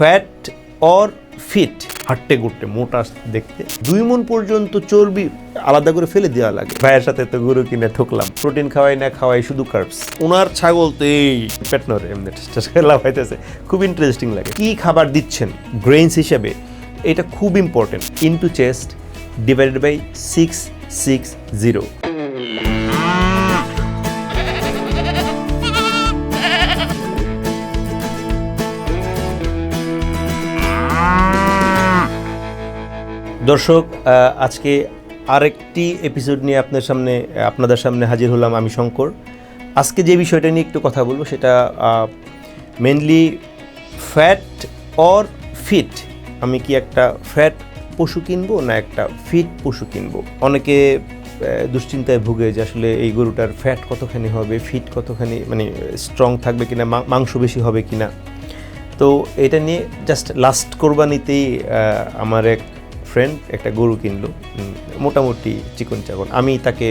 Fat or fit, হাঁটতে ঘুরতে, মোটা দেখতে। দুই মন পর্যন্ত চর্বি আলাদা করে ফেলে দেওয়া লাগে। ভাইয়ের সাথে তো গরু কিনে ঠকলাম। প্রোটিন খাওয়াই না খাওয়াই শুধু কার্বস। ওনার ছাগল তো এই পেট নরে এমনি লাভ হইতেছে খুব ইন্টারেস্টিং লাগে। কি খাবার দিচ্ছেন? গ্রেইনস হিসেবে। এটা খুব important into chest divided by six six zero দর্শক আজকে আরেকটি এপিসোড নিয়ে আপনার সামনে, আপনাদের সামনে হাজির হলাম আমি শঙ্কর। আজকে যে বিষয়টা নিয়ে একটু কথা বলব সেটা মেনলি ফ্যাট অর ফিট আমি কি একটা ফ্যাট পশু কিনবো না একটা ফিট পশু কিনবো? অনেকে দুশ্চিন্তায় ভুগে যে আসলে এই গরুটার ফ্যাট কতখানি হবে ফিট কতখানি মানে স্ট্রং থাকবে কিনা মাংস বেশি হবে কিনা? তো এটা নিয়ে জাস্ট লাস্ট কোরবানিতেই আমার এক ফ্রেন্ড একটা গরু কিনলো মোটামুটি চিকন চাকন। আমি তাকে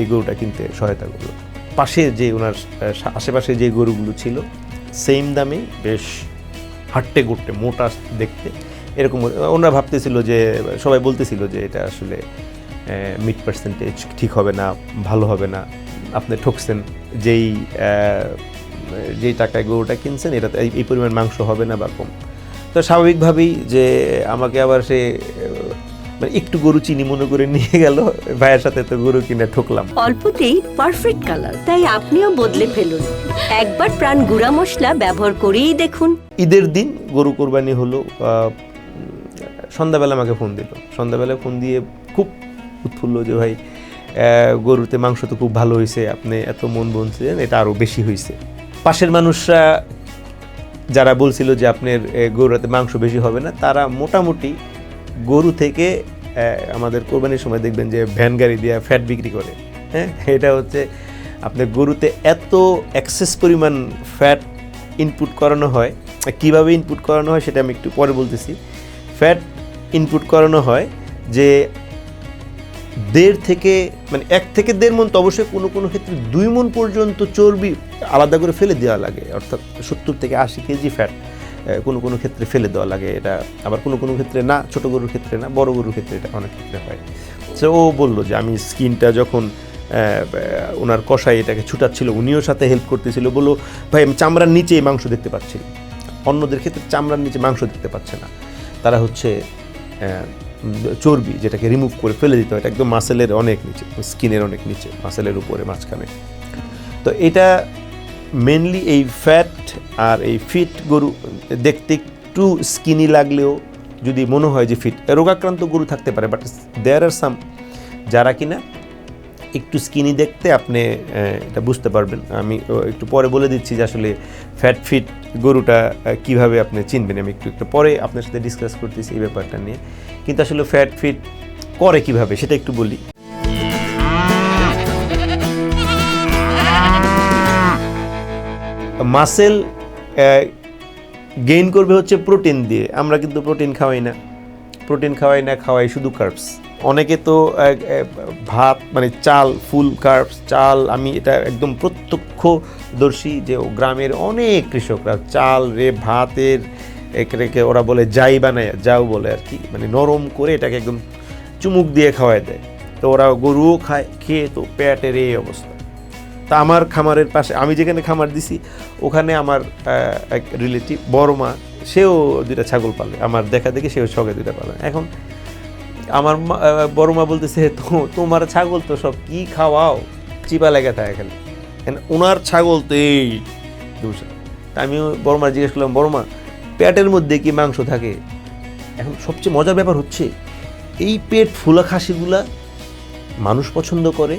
এই গরুটা কিনতে সহায়তা করল। পাশে যে ওনার আশেপাশে যে গরুগুলো ছিল সেম দামে বেশ হাঁটতে ঘুরতে, মোটা দেখতে, এরকম ওনারা ভাবতেছিল যে, সবাই বলতেছিল যে, এটা আসলে মিড পার্সেন্টেজ ঠিক হবে না, ভালো হবে না। আপনি ঠকছেন, যেই যেই টাকায় গরুটা কিনছেন এটা এই পরিমাণ মাংস হবে না বা কম। তো স্বাভাবিকভাবেই যে, আমাকে আবার সে একটু গরু চিনি মনে করে নিয়ে গেল ভাইয়ের সাথে তো গরু কিনে ঠকলাম। অল্পতেই পারফেক্ট কালার তাই আপনিও বদলে ফেলুন। একবার প্রাণ গুঁড়া মশলা ব্যবহার করেই দেখুন। ঈদের দিন গরু কোরবানি হলো সন্ধ্যাবেলা আমাকে ফোন দিল। সন্ধ্যাবেলা ফোন দিয়ে খুব উৎফুল্ল যে ভাই গরুতে মাংস তো খুব ভালো হয়েছে আপনি এত মন বলছিলেন এটা আরও বেশি হয়েছে পাশের মানুষরা যারা বলছিল যে আপনার এ, গরুতে মাংস বেশি হবে না তারা মোটামুটি গরু থেকে আমাদের কোরবানির সময় দেখবেন যে ভ্যান গাড়ি দিয়ে ফ্যাট বিক্রি করে। হ্যাঁ এটা হচ্ছে আপনার গরুতে এত এক্সেস পরিমাণ ফ্যাট ইনপুট করানো হয়। কীভাবে ইনপুট করানো হয় সেটা আমি একটু পরে বলতেছি। ফ্যাট ইনপুট করানো হয় যে দেড় থেকে মানে এক থেকে দেড় মন তো অবশ্যই কোনো কোনো ক্ষেত্রে দুই মন পর্যন্ত চর্বি আলাদা করে ফেলে দেওয়া লাগে। অর্থাৎ সত্তর থেকে আশি কেজি ফ্যাট কোনো কোনো ক্ষেত্রে ফেলে দেওয়া লাগে, এটা আবার কোনো কোনো ক্ষেত্রে না, ছোট গরুর ক্ষেত্রে না, বড় গরুর ক্ষেত্রে এটা অনেক ক্ষেত্রে হয়। সে ও বলল যে আমি স্কিনটা যখন ওনার কষাই এটাকে ছুটাচ্ছিল, উনিও সাথে হেল্প করতেছিল, বলল, ভাই, আমি চামড়ার নিচে মাংস দেখতে পাচ্ছি। অন্যদের ক্ষেত্রে চামড়ার নিচে মাংস দেখতে পাচ্ছে না। তারা হচ্ছে চর্বি যেটাকে রিমুভ করে ফেলে দিতে হয়, এটা একদম মাসেলের অনেক নিচে স্কিনের অনেক নিচে মাসেলের উপরে, মাঝখানে। তো এটা মেনলি এই ফ্যাট আর এই ফিট গরু, দেখতে একটু স্কিনি লাগলেও যদি মনে হয় যে ফিট রোগাক্রান্ত গরু থাকতে পারে বাট দেয়ার আর সাম যারা কিনা একটু স্কিনি দেখতে আপনি এটা বুঝতে পারবেন। আমি একটু পরে বলে দিচ্ছি যে আসলে ফ্যাট ফিট গরুটা কীভাবে আপনি চিনবেন। আমি একটু একটু পরে আপনার সাথে ডিসকাস করতেছি এই ব্যাপারটা নিয়ে। কিন্তু আসলে ফ্যাট ফিট করে কীভাবে, সেটা একটু বলি। মাসেল গেইন করবে হচ্ছে প্রোটিন দিয়ে। আমরা কিন্তু প্রোটিন খাওয়াই না। প্রোটিন খাওয়াই না, খাওয়াই শুধু কার্বস অনেকে তো ভাত মানে চাল, ফুল কার্বস চাল, আমি এটা একদম প্রত্যক্ষদর্শী যে গ্রামের অনেক কৃষকরা চাল রে ভাতের একে ওরা বলে যাই বানায়, যাও বলে আর কি। মানে নরম করে এটাকে একদম চুমুক দিয়ে খাওয়ায় দেয়। তো ওরা গরুও খায়, খেয়ে তো পেটের এই অবস্থা। তা আমার খামারের পাশে, আমি যেখানে খামার দিছি, ওখানে আমার এক রিলেটিভ বড় মা, সেও দুইটা ছাগল পালে। আমার দেখা দেখে সেও শখে দুইটা পালে। এখন আমার বড় মা বলতেছে, তো, তোমার ছাগল তো সব কি খাওয়াও? চিপা লেগে থাকে খালি ওনার ছাগল তো এই দুশো তা আমি বড় মা জিজ্ঞেস করলাম, বড় মা, পেটের মধ্যে কি মাংস থাকে? এখন সবচেয়ে মজার ব্যাপার হচ্ছে, এই পেট ফুলা খাসিগুলা মানুষ পছন্দ করে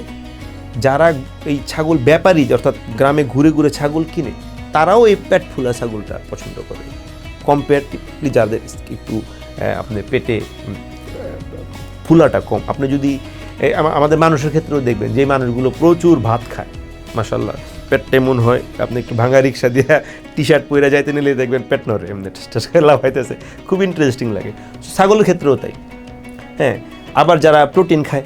যারা এই ছাগল ব্যাপারী, অর্থাৎ গ্রামে ঘুরে ঘুরে ছাগল কিনে, তারাও এই পেট ফুলা ছাগলটা পছন্দ করে। কম্পেয়ারটিভলি যাদের একটু আপনার পেটে ফুলাটা কম। আপনি যদি আমাদের মানুষের ক্ষেত্রেও দেখবেন যে মানুষগুলো প্রচুর ভাত খায়। মাসাল্লাহ পেট তেমন হয়, আপনি একটু ভাঙা রিক্সা দিয়ে টি শার্ট পরে যাইতে নিলে দেখবেন পেট নরে এমনি লাভ হইতেছে খুব ইন্টারেস্টিং লাগে। ছাগলের ক্ষেত্রেও তাই। হ্যাঁ আবার যারা প্রোটিন খায়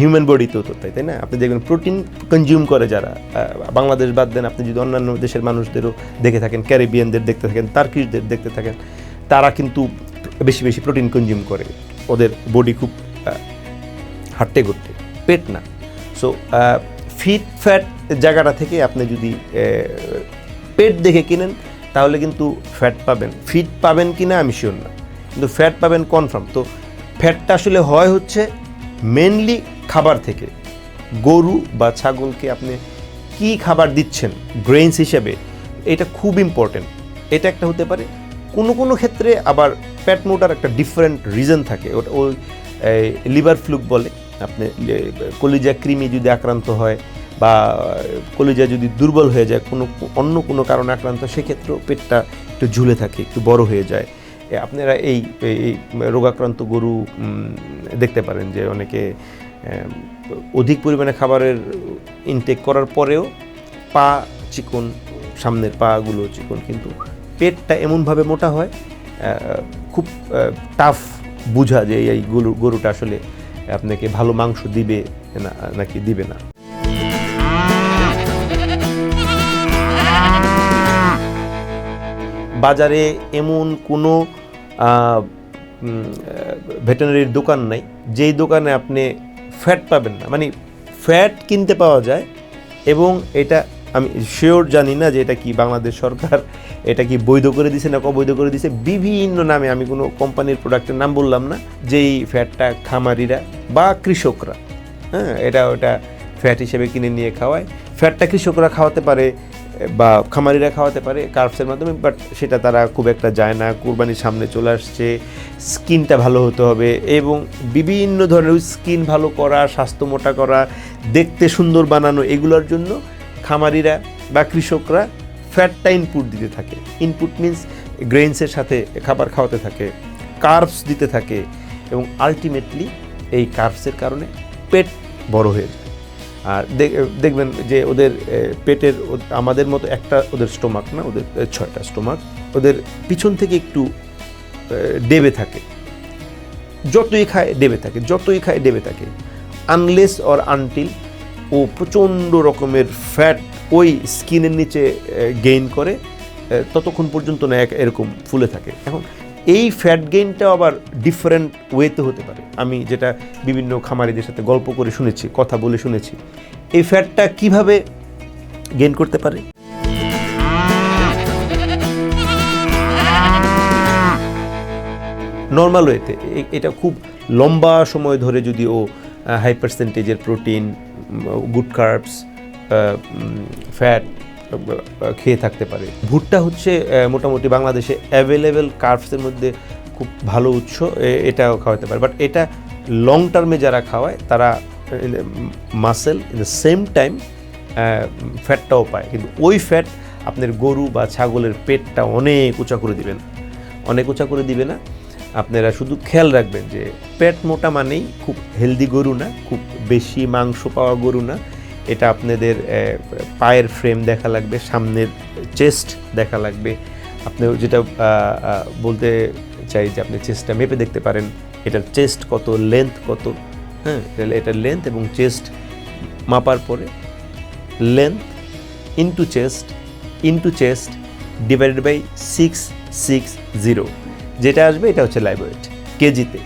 হিউম্যান বডিতেও তো তাই তাই না? আপনি দেখবেন প্রোটিন কনজিউম করে যারা। বাংলাদেশ বাদ দেন আপনি যদি অন্যান্য দেশের মানুষদেরও দেখে থাকেন ক্যারিবিয়ানদের দেখতে থাকেন তার্কিশদের দেখতে থাকেন, তারা কিন্তু বেশি বেশি প্রোটিন কনজিউম করে। ওদের বডি খুব হাঁটতে করতে পেট না। সো ফিট ফ্যাট জায়গাটা থেকে আপনি যদি পেট দেখে কিনেন, তাহলে কিন্তু ফ্যাট পাবেন। ফিট পাবেন কি না আমি শিওর না। কিন্তু ফ্যাট পাবেন কনফার্ম তো ফ্যাটটা আসলে হয় হচ্ছে মেনলি খাবার থেকে। গরু বা ছাগলকে আপনি কি খাবার দিচ্ছেন গ্রেইনস হিসেবে, এটা খুব ইম্পর্টেন্ট এটা একটা হতে পারে, কোনো কোনো ক্ষেত্রে আবার প্যাট মোটার একটা ডিফারেন্ট রিজন থাকে। ওটা ওই লিভার ফ্লুক বলে। আপনি কলিজা কৃমি যদি আক্রান্ত হয় বা কলিজা যদি দুর্বল হয়ে যায়, কোনো, অন্য কোনো কারণে আক্রান্ত সেক্ষেত্রেও পেটটা একটু ঝুলে থাকে, একটু বড় হয়ে যায়। আপনারা এই, এই- রোগাক্রান্ত গরু দেখতে পারেন যে অনেকে অধিক পরিমাণে খাবারের ইনটেক করার পরেও পা চিকন, সামনের পাগুলো চিকন, কিন্তু পেটটা এমনভাবে মোটা হয় খুব টাফ বোঝা যে এই গরু, গরুটা আসলে আপনাকে ভালো মাংস দিবে না, নাকি দিবে না। বাজারে এমন কোনো ভেটেনারির দোকান নাই, যেই দোকানে আপনি ফ্যাট পাবেন না। মানে ফ্যাট কিনতে পাওয়া যায় এবং এটা আমি শিওর জানি না যে এটা কি বাংলাদেশ সরকার, এটা কি বৈধ করে দিছে না অবৈধ করে দিছে। বিভিন্ন নামে আমি কোনো কোম্পানির প্রোডাক্টের নাম বললাম না, যেই ফ্যাটটা খামারিরা বা কৃষকরা হ্যাঁ এটা ওটা ফ্যাট হিসেবে কিনে নিয়ে খাওয়ায়। ফ্যাটটা কৃষকরা খাওয়াতে পারে বা খামারিরা খাওয়াতে পারে কার্বসের মাধ্যমে বাট সেটা তারা খুব একটা যায় না। কুরবানির সামনে চলে আসছে, স্কিনটা ভালো হতে হবে এবং বিভিন্ন ধরনের স্কিন ভালো করা, স্বাস্থ্য মোটা করা, দেখতে সুন্দর বানানো এগুলোর জন্য খামারিরা বা কৃষকরা ফ্যাটটা ইনপুট দিতে থাকে। ইনপুট মিন্স গ্রেইনসের সাথে খাবার খাওয়াতে থাকে কার্বস দিতে থাকে এবং আলটিমেটলি এই কার্বসের কারণে পেট বড় হয়ে যায়। আর দেখ- দেখবেন যে ওদের পেটের আমাদের মতো একটা ওদের স্টোমাক না, ওদের ছয়টা স্টোমাক, ওদের পিছন থেকে একটু ডেবে থাকে। যতই খায়, ডেবে থাকে, যতই খায়, ডেবে থাকে। আনলেস অর আনটিল ও প্রচণ্ড রকমের ফ্যাট ওই স্কিনের নিচে গেইন করে ততক্ষণ পর্যন্ত না এক- এরকম ফুলে থাকে। এখন এই ফ্যাট গেইনটাও আবার ডিফারেন্ট ওয়েতে হতে পারে। আমি যেটা বিভিন্ন খামারিদের সাথে গল্প করে শুনেছি, কথা বলে শুনেছি। এই ফ্যাটটা কীভাবে গেইন করতে পারে? নর্মাল ওয়েতে এটা খুব লম্বা সময় ধরে যদি ও হাই পার্সেন্টেজের প্রোটিন গুড কার্বস ফ্যাট খেয়ে থাকতে পারে। ভুট্টা হচ্ছে মোটামুটি বাংলাদেশে অ্যাভেলেবেল কার্ভসের মধ্যে খুব ভালো উৎস এটাও খাওয়াতে পারে। বাট এটা লং টার্মে যারা খাওয়ায়, তারা muscle in the same time ফ্যাটটাও পায়। কিন্তু ওই ফ্যাট আপনার গরু বা ছাগলের পেটটা অনেক উঁচা করে দিবেন অনেক উঁচা করে দিবে না। আপনারা শুধু খেয়াল রাখবেন যে, পেট মোটা মানেই খুব হেলদি গরু না, খুব বেশি মাংস পাওয়া গরু না। এটা আপনাদের পায়ের ফ্রেম দেখা লাগবে, সামনের চেস্ট দেখা লাগবে। আপনি যেটা বলতে চাই যে আপনি চেস্টটা মেপে দেখতে পারেন, এটার চেস্ট কত লেন্থ কত হ্যাঁ এটা- এটার লেন্থ এবং চেস্ট মাপার পরে length into chest into chest divided by six six zero যেটা আসবে, এটা হচ্ছে লাইভ ওয়েট কেজিতে।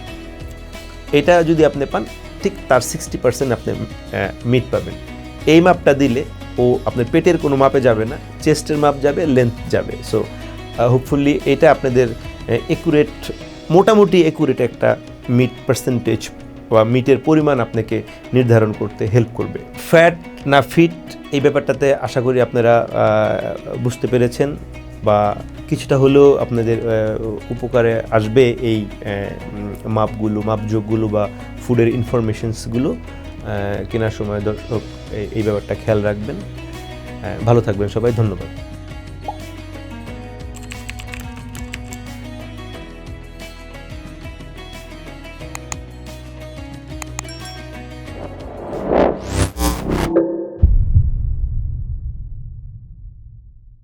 এটা যদি আপনি পান, ঠিক তার সিক্সটি পার্সেন্ট আপনি মিট পাবেন। এই মাপটা দিলে ও আপনার পেটের কোনো মাপে যাবে না, চেস্টের মাপ যাবে লেন্থ যাবে। সো হোপফুলি এটা আপনাদের একুরেট মোটামুটি একুরেট একটা মিট পার্সেন্টেজ বা মিটের পরিমাণ আপনাকে নির্ধারণ করতে হেল্প করবে। ফ্যাট না ফিট এই ব্যাপারটাতে আশা করি আপনারা বুঝতে পেরেছেন বা কিছুটা হলেও আপনাদের উপকারে আসবে এই মাপগুলো, মাপযোগগুলো বা ফুডের ইনফরমেশনসগুলো কেনার সময় দর্শক এই- ব্যাপারটা খেয়াল রাখবেন। ভালো থাকবেন সবাই ধন্যবাদ।